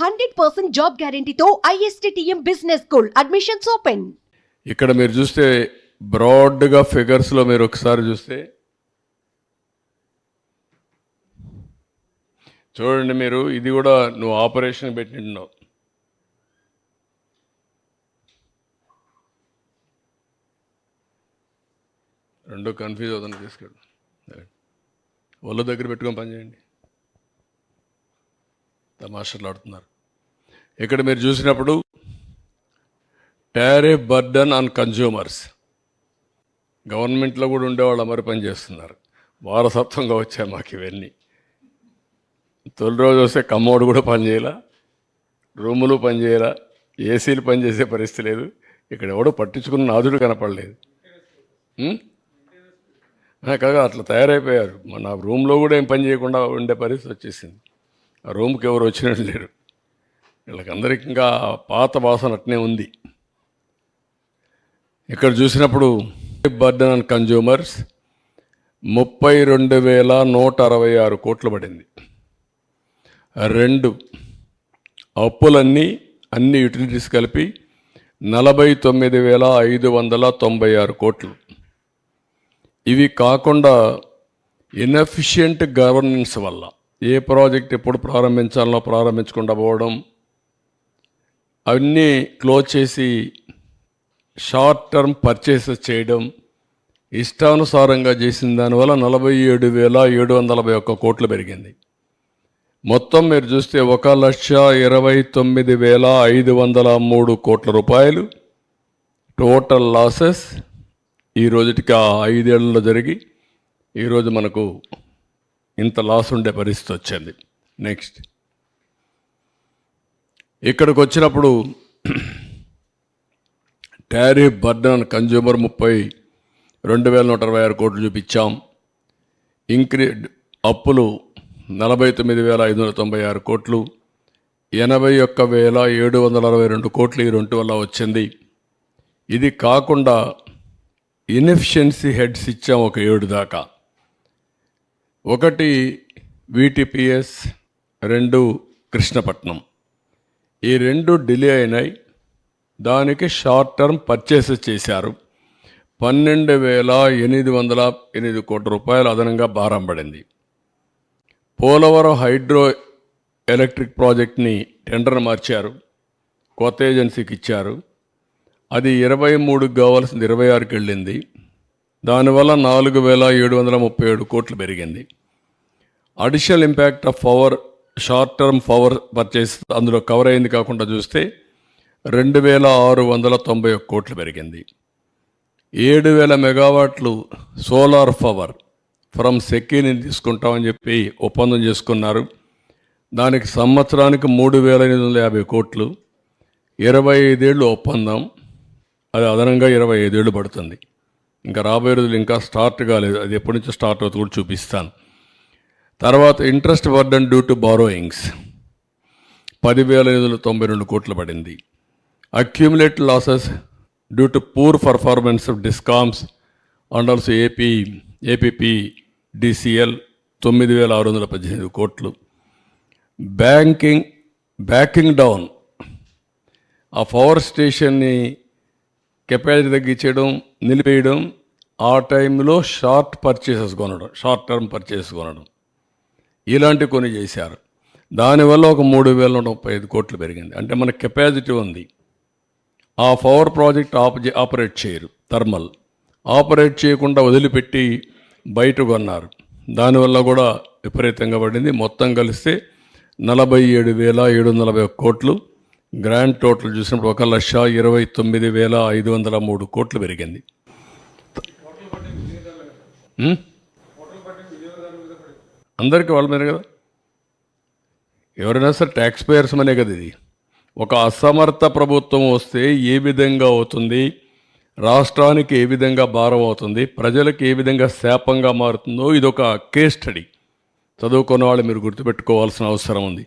Hundred percent job గ్యారంటీతో ISTM business school admissions open. ఇక్కడ మీరు చూస్తే బ్రాడ్గా ఫిగర్స్లో మీరు ఒకసారి చూస్తే చూడండి మీరు ఇది కూడా నువ్వు ఆపరేషన్ పెట్టినావు రెండు కన్ఫ్యూజ్ అవుతుంది తీసుకెళ్ళి. ఒళ్ళు దగ్గర పెట్టుకొని పని చేయండి. తమాషాలు ఆడుతున్నారు. ఇక్కడ మీరు చూసినప్పుడు టారిఫ్ బర్డన్ ఆన్ కన్జ్యూమర్స్ గవర్నమెంట్లో కూడా ఉండేవాళ్ళు అమరి పని చేస్తున్నారు. వారసత్వంగా వచ్చాయి మాకు ఇవన్నీ. తొలి రోజు వస్తే కమ్మోడు కూడా పనిచేయాల రూములు పనిచేయాల ఏసీలు పనిచేసే పరిస్థితి లేదు. ఇక్కడ ఎవడో పట్టించుకున్న నాదుడు కనపడలేదు. కాగా అట్లా తయారైపోయారు. మన రూమ్లో కూడా ఏం పని చేయకుండా ఉండే పరిస్థితి వచ్చేసింది. ఆ రూమ్కి ఎవరు వచ్చినట్టు లేరు. వీళ్ళకందరికీ ఇంకా పాత వాసన అట్నే ఉంది. ఇక్కడ చూసినప్పుడు బర్డన్ అండ్ కన్జ్యూమర్స్ ముప్పై రెండు వేల నూట అరవై ఆరు కోట్లు పడింది. రెండు అప్పులన్నీ అన్ని యూటిలిటీస్ కలిపి నలభై తొమ్మిది వేల ఐదు వందల తొంభై ఆరు కోట్లు. ఇవి కాకుండా ఇన్ఎఫిషియంట్ గవర్నెన్స్ వల్ల ఏ ప్రాజెక్ట్ ఎప్పుడు ప్రారంభించాలనో ప్రారంభించకుండా పోవడం అవన్నీ క్లోజ్ చేసి షార్ట్ టర్మ్ పర్చేసెస్ చేయడం ఇష్టానుసారంగా చేసిన దానివల్ల నలభై ఏడు వేల ఏడు వందల ఒక్క కోట్లు పెరిగింది. మొత్తం మీరు చూస్తే ఒక లక్ష ఇరవై తొమ్మిది వేల ఐదు వందల మూడు కోట్ల రూపాయలు టోటల్ లాసెస్ ఈ రోజుటికి ఆ ఐదేళ్ళలో జరిగి ఈరోజు మనకు ఇంత లాస్ ఉండే పరిస్థితి వచ్చింది. నెక్స్ట్ ఇక్కడికి వచ్చినప్పుడు టారిఫ్ బర్డన్ కన్జ్యూమర్ ముప్పై రెండు వేల నూట అరవై ఆరు కోట్లు చూపించాం. ఇంక్రీ అప్పులు నలభై తొమ్మిది వేల ఐదు వందల తొంభై ఆరు కోట్లు. ఎనభై ఒక్క వేల ఏడు వందల అరవై రెండు కోట్లు ఈ రెండు వల్ల వచ్చింది. ఇది కాకుండా ఇన్ఎఫిషియన్సీ హెడ్స్ ఇచ్చాం ఒక ఏడు దాకా. ఒకటి వీటిపిఎస్ రెండు కృష్ణపట్నం. ఈ రెండు డిలే అయినాయి. దానికి షార్ట్ టర్మ్ పర్చేస్ చేశారు. పన్నెండు వేల ఎనిమిది వందల ఎనిమిది కోట్ల రూపాయలు అదనంగా భారం పడింది. పోలవరం హైడ్రో ఎలక్ట్రిక్ ప్రాజెక్ట్ని టెండర్ మార్చారు. కొత్త ఏజెన్సీకి ఇచ్చారు. అది ఇరవై మూడుకి కావాల్సింది ఇరవై ఆరుకి వెళ్ళింది. దానివల్ల నాలుగు వేల ఏడు వందల ముప్పై ఏడు కోట్లు పెరిగింది. Additional impact of power short term power purchase అందులో కవర్ అయింది కాకుండా చూస్తే రెండు వేల ఆరు వందల తొంభై ఒక్క కోట్లు పెరిగింది. ఏడు వేల మెగావాట్లు సోలార్ పవర్ ఫ్రమ్ సెక్కీని తీసుకుంటామని చెప్పి ఒప్పందం చేసుకున్నారు. దానికి సంవత్సరానికి మూడు వేల ఎనిమిది వందల యాభై కోట్లు. ఇరవై ఐదేళ్ళు ఒప్పందం. అది అదనంగా ఇరవై ఐదేళ్ళు పడుతుంది. ఇంకా రాబోయే రోజులు ఇంకా స్టార్ట్ కాలేదు. అది ఎప్పటి నుంచి స్టార్ట్ అవుతుంది కూడా చూపిస్తాను. తర్వాత interest burden due to borrowings పదివేల ఐదు వందల తొంభై రెండు కోట్లు పడింది. Accumulate losses due to poor performance of discoms and also AP APP DCL తొమ్మిది వేల ఆరు వందల పద్దెనిమిది కోట్లు. బ్యాంకింగ్ బ్యాకింగ్ డౌన్ ఆ పవర్ స్టేషన్ని కెపాసిటీ తగ్గించడం నిలిపేయడం ఆ టైంలో షార్ట్ పర్చేసెస్ కొనడం షార్ట్ టర్మ్ పర్చేసెస్ కొనడం. ఇలాంటి కొన్ని చేశారు. దానివల్ల ఒక మూడు వేల నూట ముప్పై ఐదు కోట్లు పెరిగింది. అంటే మన కెపాసిటీ ఉంది. ఆ పవర్ ప్రాజెక్ట్ ఆప ఆపరేట్ చేయరు. థర్మల్ ఆపరేట్ చేయకుండా వదిలిపెట్టి బయట కొన్నారు. దానివల్ల కూడా విపరీతంగా పడింది. మొత్తం కలిస్తే నలభై ఏడు వేల ఏడు వందల నలభై ఒక్క కోట్లు. గ్రాండ్ టోటల్ చూసినప్పుడు ఒక లక్ష ఇరవై తొమ్మిది వేల ఐదు వందల మూడు కోట్లు పెరిగింది. అందరికీ వాళ్ళ మీద కదా? ఎవరైనా సరే ట్యాక్స్ పేయర్స్ మనే కదా ఇది. ఒక అసమర్థ ప్రభుత్వం వస్తే ఏ విధంగా అవుతుంది? రాష్ట్రానికి ఏ విధంగా భారం అవుతుంది? ప్రజలకు ఏ విధంగా శాపంగా మారుతుందో ఇది ఒక కేస్ స్టడీ చదువుకున్న వాళ్ళు మీరు గుర్తుపెట్టుకోవాల్సిన అవసరం ఉంది.